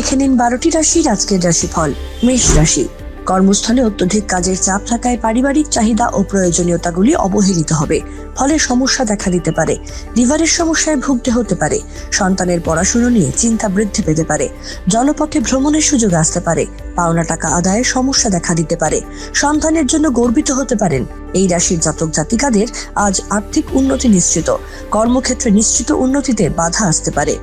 দেখে নিন বারোটি রাশির আজকের রাশিফল, মেষ রাশি। কর্মস্থলে অত্যধিক কাজের চাপ থাকায় পারিবারিক চাহিদা ও প্রয়োজনীয়তাগুলি অবহেলিত হবে, ফলে সমস্যা দেখা দিতে পারে, লিভারের সমস্যায় ভুগতে হতে পারে, সন্তানের পড়াশুনো নিয়ে চিন্তা বৃদ্ধি পেতে পারে, জলপথে ভ্রমণের সুযোগ আসতে পারে, পাওনা টাকা আদায়ে সমস্যা দেখা দিতে পারে, সন্তানের জন্য গর্বিত হতে পারেন, এই রাশির জাতক জাতিকাদের আজ আর্থিক উন্নতি নিশ্চিত, কর্মক্ষেত্রে নিশ্চিত উন্নতিতে বাধা আসতে পারে।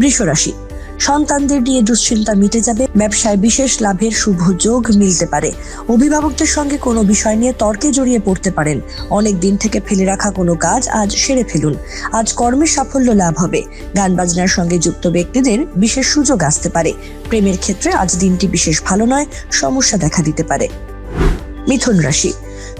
বৃষ রাশি সন্তানদের নিয়ে দুশ্চিন্তা মিটে যাবে, ব্যবসায় বিশেষ লাভের শুভ যোগ মিলতে পারে। অভিভাবকদের সঙ্গে কোনো বিষয় নিয়ে তর্কে জড়িয়ে পড়তে পারেন। অনেক দিন থেকে ফেলে রাখা কোনো কাজ আজ সেরে ফেলুন। আজ কর্মের সাফল্য লাভ হবে। গান বাজনার সঙ্গে যুক্ত ব্যক্তিদের বিশেষ সুযোগ আসতে পারে। প্রেমের ক্ষেত্রে আজ দিনটি বিশেষ ভালো নয়, সমস্যা দেখা দিতে পারে। মিথুন রাশি।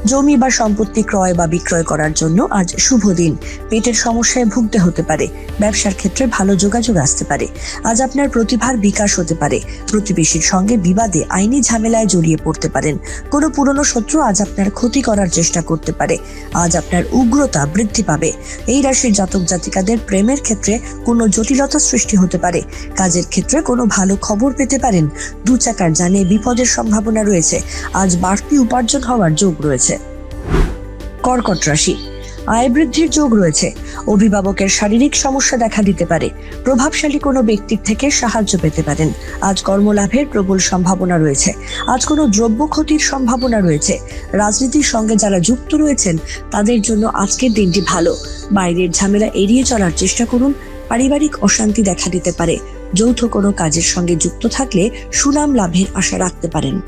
জমি বা সম্পত্তি ক্রয় বা বিক্রয় করার জন্য আজ শুভ দিন। পেটের সমস্যায় ভুগতে হতে পারে। ব্যবসার ক্ষেত্রে ভালো যোগাযোগ আসতে পারে। আজ আপনার প্রতিভার বিকাশ হতে পারে। প্রতিবেশীর সঙ্গে বিবাদে আইনি ঝামেলায় জড়িয়ে পড়তে পারেন। কোনো পুরনো শত্রু আজ আপনার ক্ষতি করার চেষ্টা করতে পারে। আজ আপনার উগ্রতা বৃদ্ধি পাবে। এই রাশির জাতক জাতিকাদের প্রেমের ক্ষেত্রে কোনো জটিলতা সৃষ্টি হতে পারে। কাজের ক্ষেত্রে কোনো ভালো খবর পেতে পারেন। দু চাকার জানে বিপদের সম্ভাবনা রয়েছে। আজ বাড়তি উপার্জন হওয়ার যোগ রয়েছে। কর্কট রাশি। আয় বৃদ্ধির যোগ রয়েছে। অভিভাবকের শারীরিক সমস্যা দেখা দিতে পারে। প্রভাবশালী কোনো ব্যক্তির থেকে সাহায্য পেতে পারেন। আজ কর্মলাভের প্রবল সম্ভাবনা রয়েছে। আজ কোনো দ্রব্য ক্ষতির সম্ভাবনা রয়েছে। রাজনীতির সঙ্গে যারা যুক্ত রয়েছেন, তাদের জন্য আজকের দিনটি ভালো। বাইরের ঝামেলা এড়িয়ে চলার চেষ্টা করুন। পারিবারিক অশান্তি দেখা দিতে পারে। যৌথ কোনো কাজের সঙ্গে যুক্ত থাকলে সুনাম লাভের আশা রাখতে পারেন।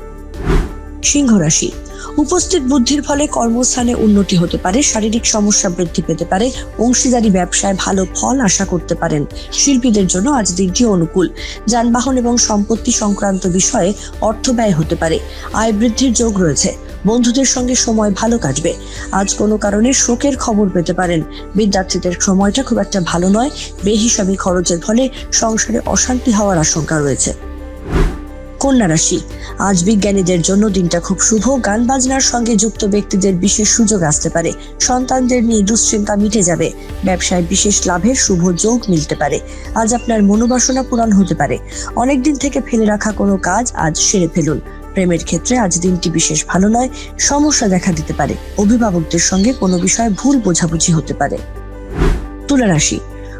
সিংহ রাশি। উপস্থিত বুদ্ধির ফলে কর্মস্থানে উন্নতি হতে পারে, শারীরিক সমস্যা বৃদ্ধি পেতে পারে, অংশীদারি ব্যবসায় ভালো ফল আশা করতে পারেন। শিল্পীদের জন্য আজ দিনটি অনুকূল। যানবাহন এবং সম্পত্তি সংক্রান্ত বিষয়ে অর্থ ব্যয় হতে পারে। আয় বৃদ্ধির যোগ রয়েছে। বন্ধুদের সঙ্গে সময় ভালো কাটবে। আজ কোনো কারণে শোকের খবর পেতে পারেন। বিদ্যার্থীদের সময়টা খুব একটা ভালো নয়। বেহিসাবি খরচের ফলে সংসারে অশান্তি হওয়ার আশঙ্কা রয়েছে। কন্যা রাশি। আজ বিজ্ঞানীদের জন্য দিনটা খুব শুভ। গান বাজনার সঙ্গে যুক্ত ব্যক্তিদের বিশেষ সুযোগ আসতে পারে। সন্তানদের নিয়ে দুশ্চিন্তা মিটে যাবে। ব্যবসায় বিশেষ লাভের শুভ যোগ মিলতে পারে। আজ আপনার মনোবাসনা পূরণ হতে পারে। অনেকদিন থেকে ফেলে রাখা কোনো কাজ আজ সেরে ফেলুন। প্রেমের ক্ষেত্রে আজ দিনটি বিশেষ ভালো নয়, সমস্যা দেখা দিতে পারে। অভিভাবকদের সঙ্গে কোনো বিষয়ে ভুল বোঝাবুঝি হতে পারে। তুলা রাশি।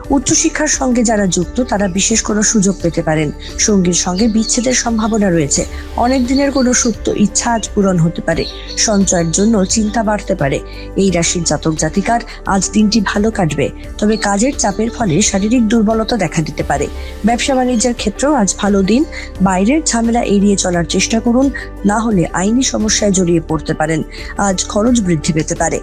উচ্চশিক্ষার সঙ্গে যারা যুক্ত, তারা বিশেষ কোনো সুযোগ পেতে পারেন। সঙ্গীর সঙ্গে বিচ্ছেদের সম্ভাবনা রয়েছে। অনেক দিনের কোনো সুপ্ত ইচ্ছা আজ পূরণ হতে পারে। সঞ্চয়ের জন্য চিন্তা বাড়তে পারে। এই রাশির জাতক জাতিকার আজ দিনটি ভালো কাটবে। তবে কাজের চাপের ফলে শারীরিক দুর্বলতা দেখা দিতে পারে। ব্যবসা বাণিজ্যের ক্ষেত্রেও আজ ভালো দিন। বাইরের ঝামেলা এড়িয়ে চলার চেষ্টা করুন। না হলে আইনি সমস্যায় জড়িয়ে পড়তে পারেন। আজ খরচ বৃদ্ধি পেতে পারে।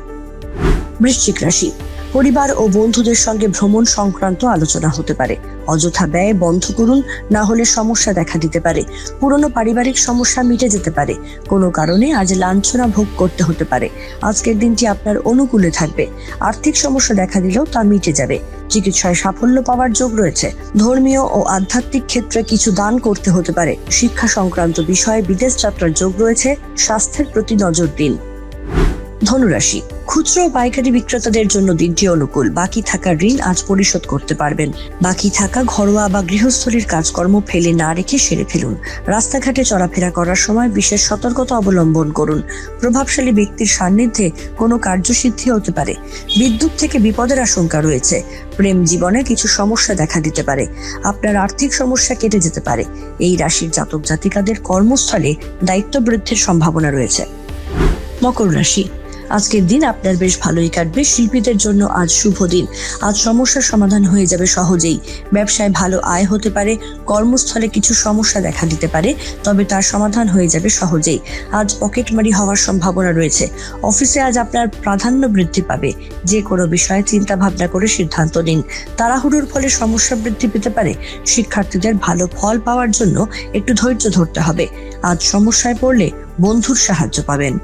বৃশ্চিক রাশি পরিবার ও বন্ধুদের সঙ্গে ভ্রমণ সংক্রান্ত আলোচনা হতে পারে। অযথা ব্যয় বন্ধ করুন, না হলে সমস্যা দেখা দিতে পারে। পুরনো পারিবারিক সমস্যা মিটে যেতে পারে। কোনো কারণে আজ লাঞ্ছনা ভোগ করতে হতে পারে। আজকের দিনটি আপনার অনুকূলে থাকবে। আর্থিক সমস্যা দেখা দিলেও তা মিটে যাবে। চিকিৎসায় সাফল্য পাওয়ার যোগ রয়েছে। ধর্মীয় ও আধ্যাত্মিক ক্ষেত্রে কিছু দান করতে হতে পারে। শিক্ষা সংক্রান্ত বিষয়ে বিদেশ যাত্রার যোগ রয়েছে। স্বাস্থ্যের প্রতি নজর দিন। ধনুরাশি খুচরো পাইকারি বিক্রেতাদের জন্য দিনটি অনুকূল। বাকি থাকা ঋণ আজ পরিশোধ করতে পারবেন। বাকি থাকা ঘরোয়া বা গৃহস্থলীর কাজকর্ম ফেলে না রেখে সেরে ফেলুন। রাস্তাঘাটে চলাফেরা করার সময় বিশেষ সতর্কতা অবলম্বন করুন। প্রভাবশালী ব্যক্তির সান্নিধ্যে কোনো কার্যসিদ্ধি হতে পারে। বিদ্যুৎ থেকে বিপদের আশঙ্কা রয়েছে। প্রেম জীবনে কিছু সমস্যা দেখা দিতে পারে। আপনার আর্থিক সমস্যা কেটে যেতে পারে। এই রাশির জাতক জাতিকাদের কর্মস্থলে দায়িত্ব বৃদ্ধির সম্ভাবনা রয়েছে। মকর রাশি আজকের দিন আপনার বেশ ভালোই কাটবে। শিল্পীদের জন্য আজ শুভ দিন। আজ সমস্যার সমাধান হয়ে যাবে সহজেই। ব্যবসায় ভালো আয় হতে পারে, কর্মস্থলে কিছু সমস্যা দেখা দিতে পারে, তবে তার সমাধান হয়ে যাবে সহজেই। আজ পকেটমারি হওয়ার সম্ভাবনা রয়েছে। অফিসে আজ আপনার প্রাধান্য বৃদ্ধি পাবে। যে কোনো বিষয়ে চিন্তা ভাবনা করে সিদ্ধান্ত নিন। তাড়াহুড়োর ফলে সমস্যা বৃদ্ধি পেতে পারে। শিক্ষার্থীদের ভালো ফল পাওয়ার জন্য একটু ধৈর্য ধরতে হবে। আজ সমস্যায় পড়লে বন্ধুর সাহায্য পাবেন।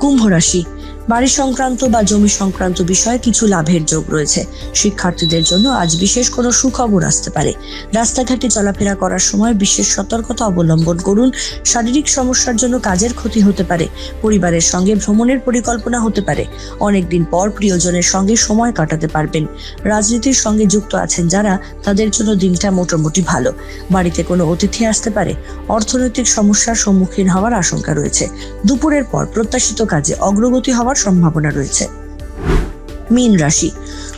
কুম্ভ রাশি। বাড়ি সংক্রান্ত বা জমি সংক্রান্ত বিষয়ে কিছু লাভের যোগ রয়েছে। শিক্ষার্থীদের জন্য আজ বিশেষ কোনো সুখবর আসতে পারে। রাস্তাঘাটে চলাফেরা করার সময় বিশেষ সতর্কতা অবলম্বন করুন। শারীরিক সমস্যার জন্য কাজের ক্ষতি হতে পারে। পরিবারের সঙ্গে ভ্রমণের পরিকল্পনা হতে পারে। অনেকদিন পর প্রিয়জনের সঙ্গে সময় কাটাতে পারবেন। রাজনীতির সঙ্গে যুক্ত আছেন যারা, তাদের জন্য দিনটা মোটামুটি ভালো। বাড়িতে কোনো অতিথি আসতে পারে। অর্থনৈতিক সমস্যার সম্মুখীন হওয়ার আশঙ্কা রয়েছে। দুপুরের পর প্রত্যাশিত কাজে অগ্রগতি হওয়ার সম্ভাবনা রয়েছে। মীন রাশি।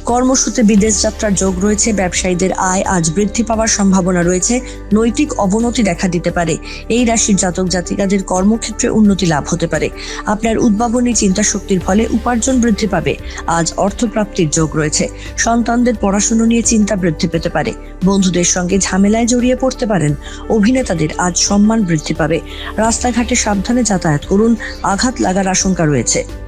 কর্মসূত্রে বিদেশ যাত্রার যোগ রয়েছে, ব্যবসায়ীদের আয় আজ বৃদ্ধি পাওয়ার সম্ভাবনা রয়েছে, নৈতিক অবনতি দেখা দিতে পারে। এই রাশির জাতক জাতিকাদের কর্মক্ষেত্রে উন্নতি লাভ হতে পারে। আপনার উদ্ভাবনী চিন্তা শক্তির ফলে উপার্জন বৃদ্ধি পাবে, আজ অর্থপ্রাপ্তির যোগ রয়েছে। সন্তানদের পড়াশুনো নিয়ে চিন্তা বৃদ্ধি পেতে পারে। বন্ধুদের সঙ্গে ঝামেলায় জড়িয়ে পড়তে পারেন। অভিনেতাদের আজ সম্মান বৃদ্ধি পাবে। রাস্তাঘাটে সাবধানে যাতায়াত করুন, আঘাত লাগার আশঙ্কা রয়েছে।